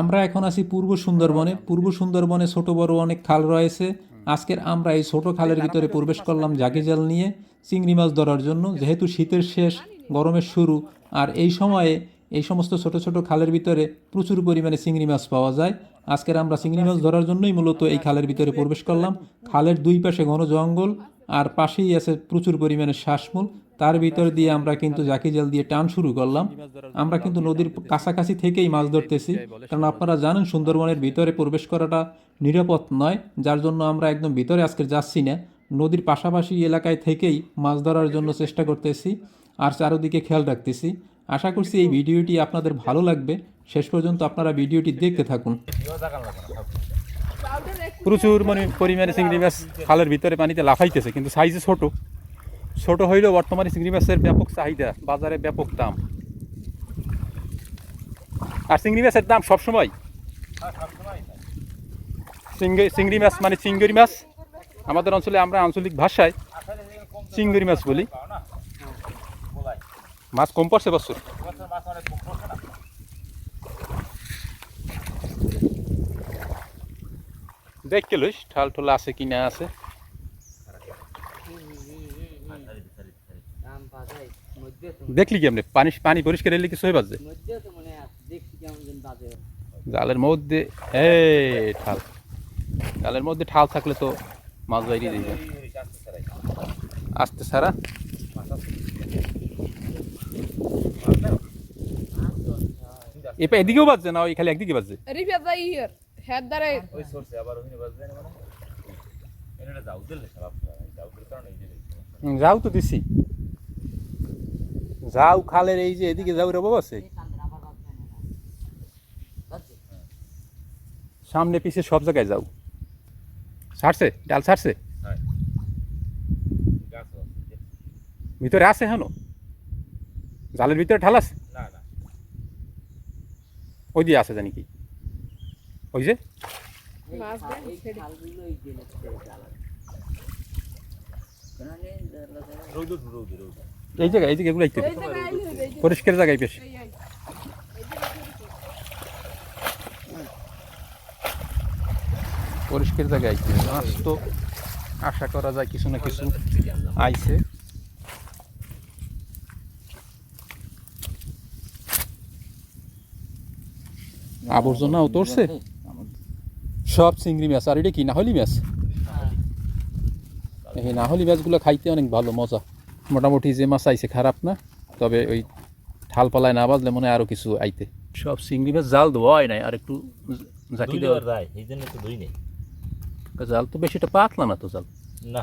আমরা এখন আছি পূর্ব সুন্দরবনে। পূর্ব সুন্দরবনে ছোট বড় অনেক খাল রয়েছে। আজকের আমরা এই ছোট খালের ভিতরে প্রবেশ করলাম জাকি জাল নিয়ে চিংড়ি মাছ ধরার জন্য। যেহেতু শীতের শেষ, গরমের শুরু, আর এই সময়ে এই সমস্ত ছোট ছোট খালের ভিতরে প্রচুর পরিমাণে চিংড়ি মাছ পাওয়া যায়। আজকের আমরা চিংড়ি মাছ ধরার জন্যই মূলত এই খালের ভিতরে প্রবেশ করলাম। খালের দুই পাশে ঘন জঙ্গল, আর পাশেই আছে প্রচুর পরিমাণে শ্বাসমূল। তার ভিতর দিয়ে আমরা কিন্তু জাকি জাল দিয়ে টান শুরু করলাম। আমরা কিন্তু নদীর কাছাকাছি থেকেই মাছ ধরতেছি। কারণ আপনারা জানেন, সুন্দরবনের ভিতরে প্রবেশ করাটা নিরাপদ নয়, যার জন্য আমরা একদম ভিতরে আজকে যাচ্ছি না। নদীর পাশাপাশি এলাকায় থেকেই মাছ ধরার জন্য চেষ্টা করতেছি আর চারদিকে খেয়াল রাখতেছি। আশা করছি এই ভিডিওটি আপনাদের ভালো লাগবে। শেষ পর্যন্ত আপনারা ভিডিওটি দেখতে থাকুন। প্রচুর মানে পরিমাণে চিংড়ি মাছ খালের ভিতরে পানিতে লাফাইতেছে, কিন্তু সাইজে ছোট। ছোট হইলেও বর্তমানে চিংড়ি মাছের ব্যাপক চাহিদা, বাজারে ব্যাপক দাম। আর চিংড়ি মাছের দাম সবসময়? চিংড়ি চিংড়ি মাছ মানে চিংড়ি মাছ। আমাদের অঞ্চলে আমরা আঞ্চলিক ভাষায় চিংড়ি মাছ বলি। মাছ কম পড়ছে বছর। দেখকে লইস, ঠাল ঠোল আছে কি না আছে দাম বাজাই মধ্যে তো দেখলি কি আপনি? পানি পানি পরিষ্কার এলে কিছু হয়ে বাজে? মধ্যে তো মনে আছে দেখছি কেমন যেন বাজে জালের মধ্যে এই ঠাল। জালের মধ্যে ঠাল থাকলে তো মাছ বাইরে যাবে আস্তে সারা। এপা এদিকেও বাজছে না? ওই খালি একদিকে বাজছে? da hier. Het daar uit. ওই সোর্সে আবার ওখানে বাজবে না মানে? এটা যাও দিলে খারাপ যাও দিলে কারণ এই যাও তো দিছি। যাও খালের এই যে এদিকে যাও রে বাবা আছে সামনে পিছে সব জায়গায় যাও। ছাড়ছে? ডাল ছাড়ছে? হ্যাঁ। ভিতরে আছে হেন জালের ভিতরে ঢাল আছে? না না। ওই দিয়ে আছে জানি কি। ওই যে মাছ দেন, এই ছেড়ে। খালগুলো এই জেলে জ্বালা কেন রৌদ্র রৌদ্র রৌদ্র এই জায়গায় এই জায়গায়। পরিষ্কার জায়গায় বেশ। পরিষ্কার জায়গায় তো আশা করা যায় কিছু না কিছু আইছে। আবর্জনাও তোরছে। সব চিংড়ি মাছ, আর এটা কি? নাহলি মাছ? এই নাহলি মাছগুলো খাইতে অনেক ভালো মজা। মোটামুটি যে মাছ আইছে খারাপ না তবে ওই ঠাল পালায় না বাজলে মনে হয় আরও কিছু আইতে। সব চিংড়ি মাছ জাল দেওয়া হয় নাই আর একটু জাকি দেওয়া দেওয়ার। যায় এই জন্য তো দুই নেই। জাল তো বেশিটা পাতলা না তো জাল? না।